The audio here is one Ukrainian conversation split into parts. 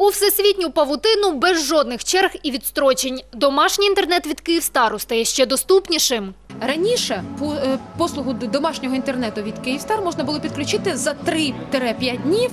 У всесвітню павутину без жодних черг і відстрочень. Домашній інтернет від Київстару стає ще доступнішим. Раніше е, послугу домашнього інтернету від Київстар можна було підключити за 3-5 днів.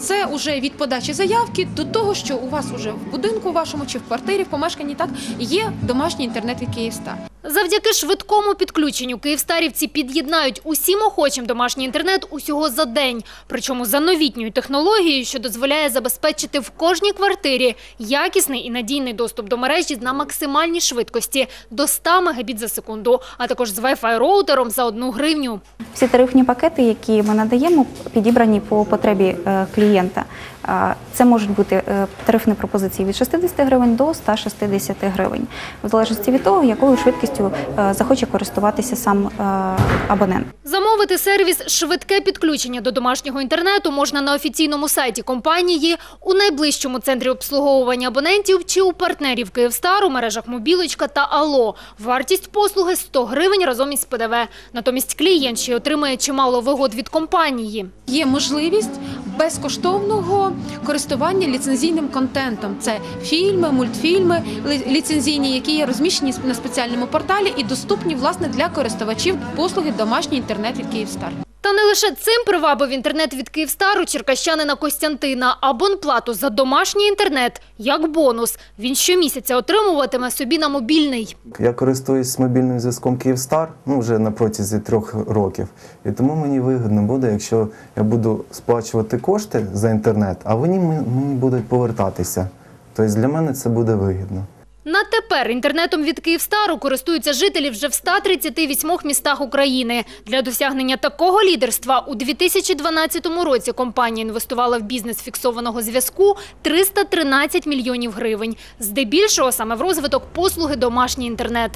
Це вже від подачі заявки до того, що у вас уже в будинку вашому чи в квартирі, в помешканні так є домашній інтернет від Київстар. Завдяки швидкому підключенню київстарівці під'єднають усім охочим домашній інтернет усього за день. Причому за новітньою технологією, що дозволяє забезпечити в кожній квартирі якісний і надійний доступ до мережі на максимальній швидкості до 100 мегабіт за секунду, а також з Wi-Fi роутером за одну гривню. Всі тарифні пакети, які ми надаємо, підібрані по потребі е, клієнта. Це можуть бути е, тарифні пропозиції від 60 гривень до 160 гривень, в залежності від того, якою швидкістю е, захоче користуватися сам е, абонент. Замовити сервіс швидке підключення до домашнього інтернету можна на офіційному сайті компанії, у найближчому центрі обслуговування абонентів чи у партнерів Київстар у мережах Мобілочка та Алло. Вартість послуги 100 гривень разом із ПДВ. Натомість клієнт ще отримає чимало вигод від компанії. Є можливість безкоштовного користування ліцензійним контентом. Це фільми, мультфільми ліцензійні, які є розміщені на спеціальному порталі і доступні власне для користувачів послуги домашній інтернет від Київстар. Та не лише цим привабив інтернет від Київстару черкащанина Костянтина. Абонплату за домашній інтернет як бонус. Він щомісяця отримуватиме собі на мобільний. Я користуюсь мобільним зв'язком Київстар ну, вже на протязі трьох років. І тому мені вигідно буде, якщо я буду сплачувати кошти за інтернет, а вони мені будуть повертатися. Тобто для мене це буде вигідно. На тепер інтернетом від Київстару користуються жителі вже в 138 містах України. Для досягнення такого лідерства у 2012 році компанія інвестувала в бізнес фіксованого зв'язку 313 мільйонів гривень. Здебільшого саме в розвиток послуги домашній інтернет.